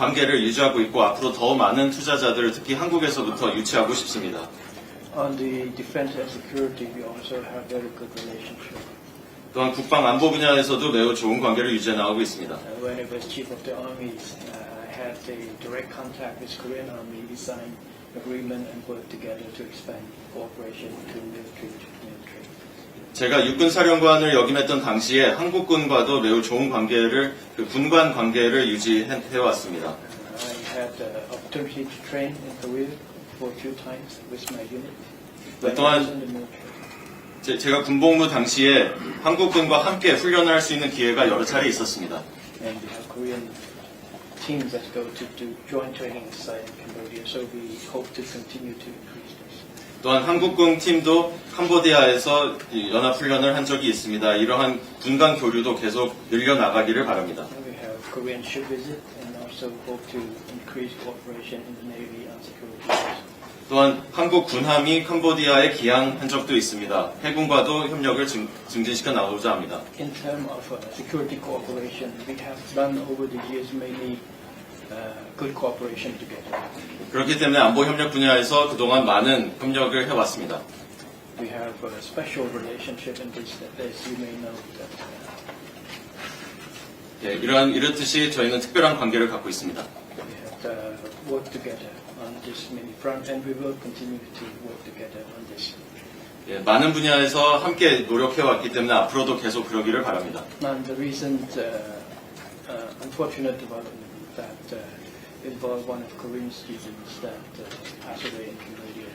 관계를 유지하고 있고 앞으로 더 많은 투자자들을 특히 한국에서부터 유치하고 싶습니다. On the defense and security, we also have very good relationship. 또한 국방 안보 분야에서도 매우 좋은 관계를 유지해 나가고 있습니다. Uh, when I was chief of the army, uh, I had a direct contact with Korean army. We signed agreement and worked together to expand cooperation between military to military. 제가 육군 사령관을 역임했던 당시에 한국군과도 매우 좋은 관계를 그 군관 관계를 유지해 왔습니다. Uh, 또한. 제, 제가 군복무 당시에 한국군과 함께 훈련을 할 수 있는 기회가 여러 차례 있었습니다. And we have Korean teams that go to do joint training site in Cambodia, so we hope to continue to increase this. 또한 한국군 팀도 캄보디아에서 이 연합훈련을 한 적이 있습니다. 이러한 군간 교류도 계속 늘려나가기를 바랍니다. 또한 한국 군함이 캄보디아에 기항한 적도 있습니다. 해군과도 협력을 증, 증진시켜 나가고자 합니다. In terms of uh, security cooperation, we have done over the years mainly uh, good cooperation together. 그렇기 때문에 안보 협력 분야에서 그동안 많은 협력을 해왔습니다. We have a special relationship in this, as you may know, that uh, 예, 이러한 이렇듯이 저희는 특별한 관계를 갖고 있습니다. we have uh, worked together on this many fronts, and we will continue to work together on this. 예, 많은 분야에서 함께 노력해왔기 때문에 앞으로도 계속 그러기를 바랍니다. And the recent uh, uh, unfortunate development that uh, involved one of Korean students that passed away in Cambodia.